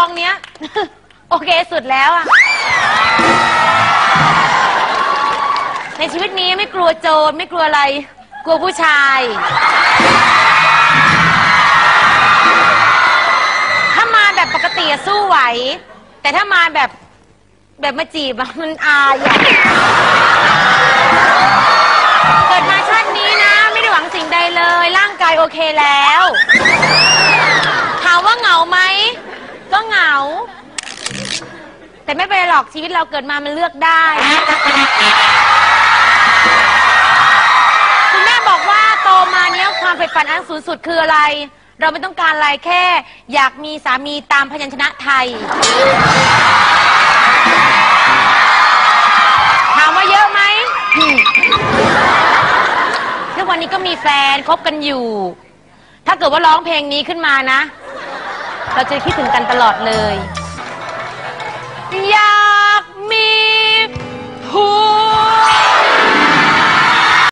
องเนี้ย โอเคสุดแล้วอะในชีวิตนี้ไม่กลัวโจรไม่กลัวอะไร กลัวผู้ชาย ถ้ามาแบบปกติอะสู้ไหว แต่ถ้ามาแบบแบบมาจีบอะมันอายอะเกิดมาชาตินี้นะ ไม่ได้หวังสิ่งใดเลย ร่างกายโอเคแล้ว ถามว่าเหงาไหม ก็เหงา แต่ไม่เป็นไรหร อกชีวิตเราเกิดมามันเลือกได้ คุณแม่บอกว่าโตมาเนี้ยความใฝ่ฝันอันสูงสุดคืออะไร เราไม่ต้องการอะไรแค่ อยากมีสามีตามพยัญชนะไทย ถามว่าเยอะไหมอืมทุกวันนี้ก็มีแฟนคบกันอยู่ ถ้าเกิดว่าร้องเพลงนี้ขึ้นมานะ เราจะคิดถึงกันตลอดเลย ยา